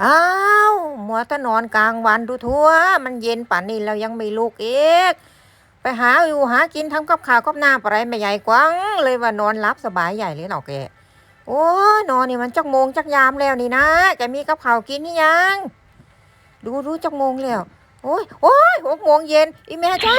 อ้าวมัวถ้านอนกลางวันดูทั่ว มันเย็นป่านนี้เรายังไม่ลุกเอกไปหาอยู่หากินทำกับข้าวกับน้ำอะไรไม่ใหญ่กวังเลยว่านอนรับสบายใหญ่เลยเหรอแกโอ้นอนนี่มันจักโมงจักยามแล้วนี่นะแกมีกับข้าวกินนี่ยัง ดูรู้จักโมงแล้ว โอ้ยโอ้ยหกโมงเย็นอีแม่เจ้า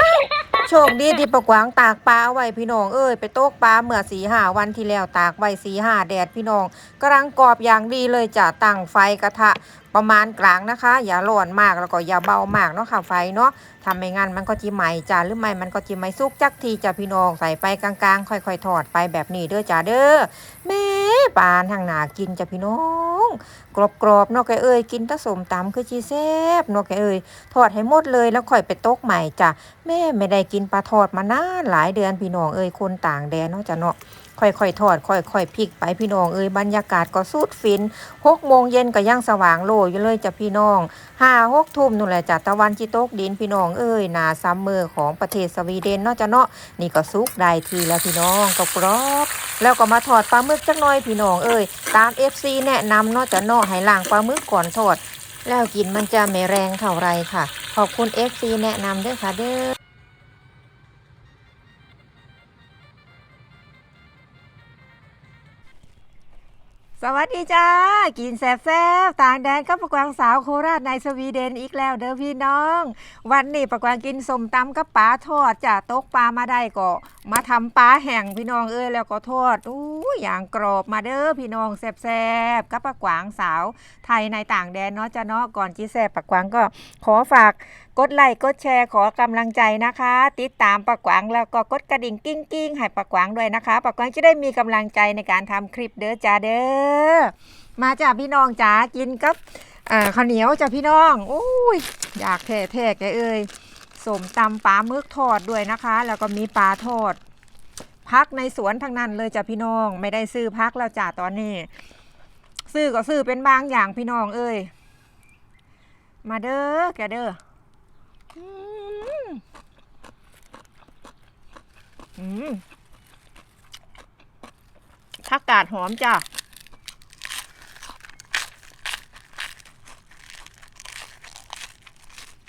โชคดีที่ประกวางตากปลาไว้พี่น้องเอ้ยไปโต๊กปลาเมื่อสีหาวันที่แล้วตากไว้สีหาแดดพี่น้องกำลังกรอบอย่างดีเลยจะตั้งไฟกระทะประมาณกลางนะคะ อย่าร้อนมากแล้วก็อย่าเบามากเนาะค่ะไฟเนาะทำไม่งั้นมันก็จะไหมจ้าหรือไม่มันก็จะไหม้สุกจักทีจ้าพี่น้องใส่ไฟกลางๆ ค่อยๆทอดไปแบบนี้เด้อจ้าเด้อแม่ ปานทางหนากินจ้ะพี่น้อง กรอบๆเนาะแกเอ้ยกินตะสมตำคือจีแซบเนาะแกเอ้ยทอดให้หมดเลยแล้วค่อยไปตกใหม่จ้ะแม่ไม่ได้กินปลาทอดมานานหลายเดือนพี่น้องเอ้ยคนต่างแดนเนาะจ้ะเนาะ ค่อยๆทอดค่อยๆพลิกไปพี่น้องเอ้ยบรรยากาศก็สุดฟินหกโมงเย็นก็ยังสว่างโลอยู่เลยจ้ะพี่น้องห้าหกทุ่มนู่นแหละจ้ะตะวันจิตกดินพี่น้องเอ้ยนาซัมเมอร์ของประเทศสวีเดนเนาะจ้ะเนาะนี่ก็สุกได้ทีแล้วพี่น้องก็กรอบแล้วก็มาทอดปลาหมึกจักหน่อยพี่น้องเอ้ยตาม FC แนะนำเนาะจะเนาะให้ล้างปลาหมึกก่อนทอดแล้วกินมันจะไม่แรงเท่าไรค่ะ ขอบคุณ FC แนะนำด้วยค่ะเด้อ สวัสดีจ้า กินแซ่บๆต่างแดนกับประกวางสาวโคราชในสวีเดนอีกแล้วเด้อพี่น้อง วันนี้ประกวางกินสมตำกับปลาทอดจ้ะตกปลามาได้ก็ มาทำปลาแห้งพี่น้องเอ้ยแล้วก็ทอดอู้อย่างกรอบมาเด้อพี่น้องแซ่บๆกับประกวางสาวไทยในต่างแดนเนาะจ้ะเนาะก่อนจีแซ่บประกวางก็ขอฝาก กดไลค์กดแชร์ขอกำลังใจนะคะ ติดตามปักวางแล้วก็กดกระดิ่งกิ้งกิ้งให้ปักวางด้วยนะคะปักวางจะได้มีกำลังใจในการทำคลิปเด้อจ้าเด้อมาจ้าพี่น้องจ๋ากินกับข้าวเหนียวจ้าพี่น้องอุ้ยอยากแท้แท้แกเอ้ยสมตำปลาหมึกทอดด้วยนะคะ แล้วก็มีปลาทอดพักในสวนทั้งนั้นเลยจ้ะพี่น้อง ไม่ได้ซื้อพักแล้วจ้าตอนนี้ ซื้อก็ซื้อเป็นบางอย่างพี่น้องเอ้ยมาเด้อแกเด้อ ผักกาดหอมจ้ะ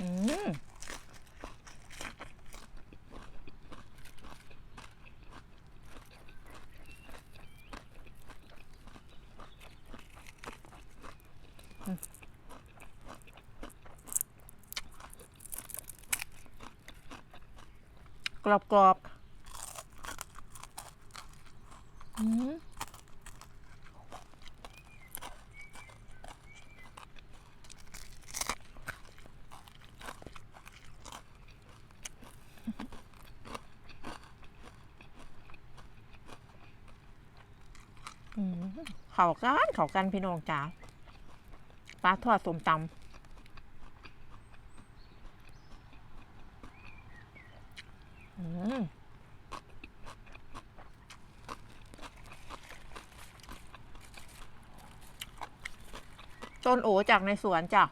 อืม กรอบกรอบๆเขากันเขากันพี่น้องจ๋าปลาทอดสมตำอืม ต้นโอจากในสวนจ้ะ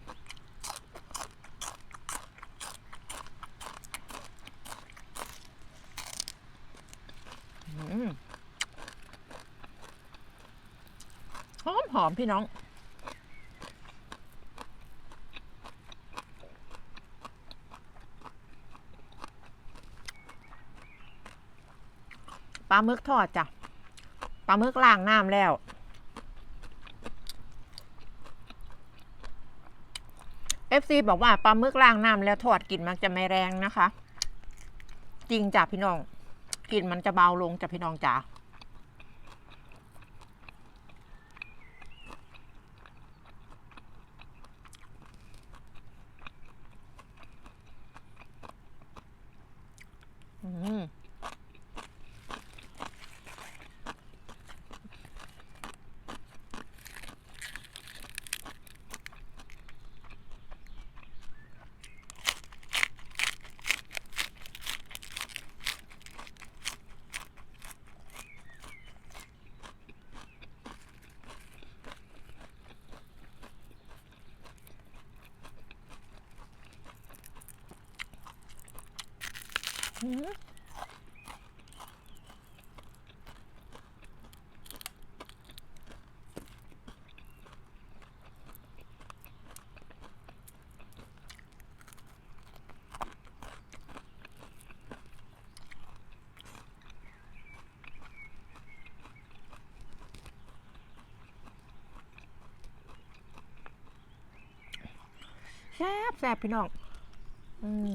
หอมหอมพี่น้อง ปลาหมึกทอดจ้ะ ปลาหมึกล้างน้ำแล้ว FC บอกว่าปลาหมึกล้างน้ำแล้วทอดกลิ่นมันจะไม่แรงนะคะ จริงจ้ะพี่น้องกลิ่นมันจะเบาลงจ้ะพี่น้องจ๋าอืม แซ่บแซ่บพี่น้อง อืม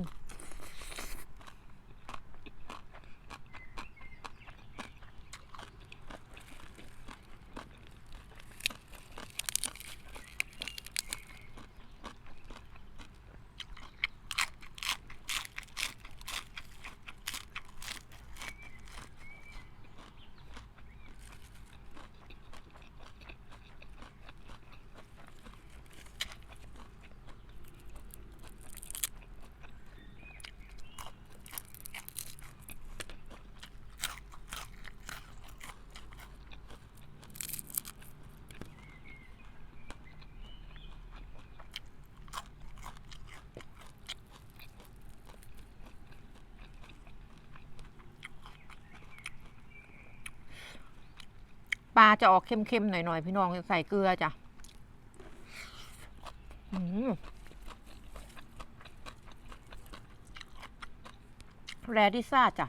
ปลาจะออกเค็มๆหน่อยๆพี่น้องใส่เกลือจ้ะแรดิซ่าจ้ะ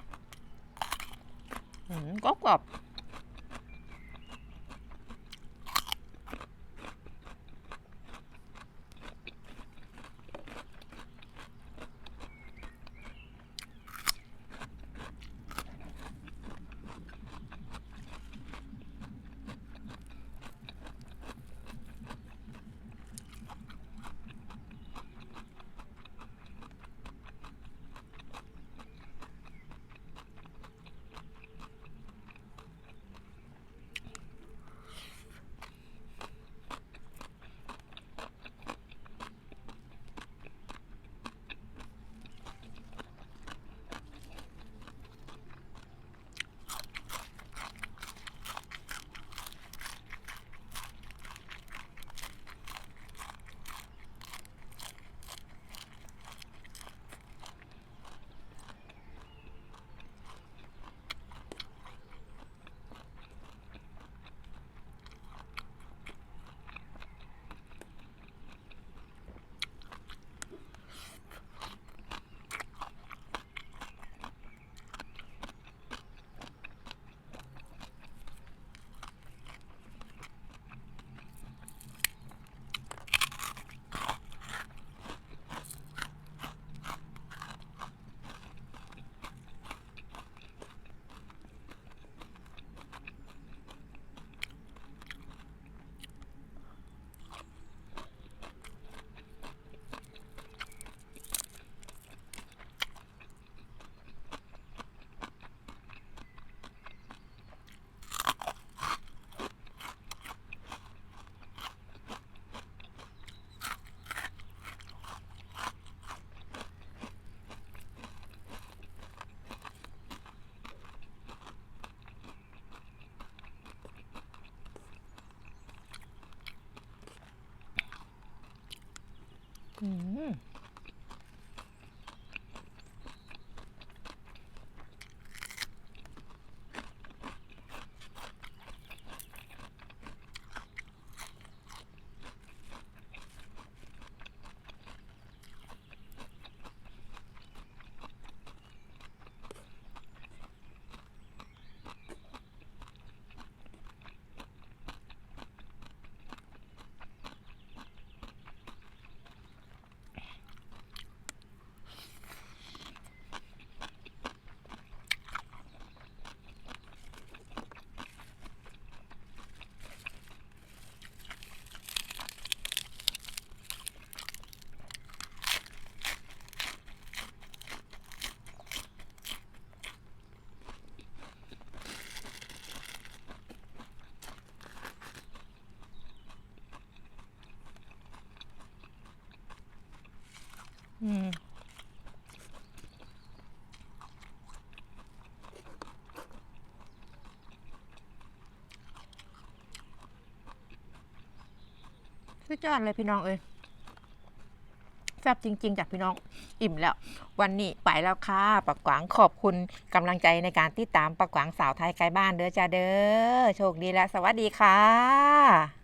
อืมกรอบ อื อืมสุดยอดเลยพี่น้องเอ้ยแซ่บจริง ๆ จากพี่น้องอิ่มแล้ว วันนี้ไปแล้วค่ะปักกวางขอบคุณกำลังใจในการติดตามปักกวางสาวไทยไกลบ้านเด้อจ้าเด้อโชคดีและสวัสดีค่ะ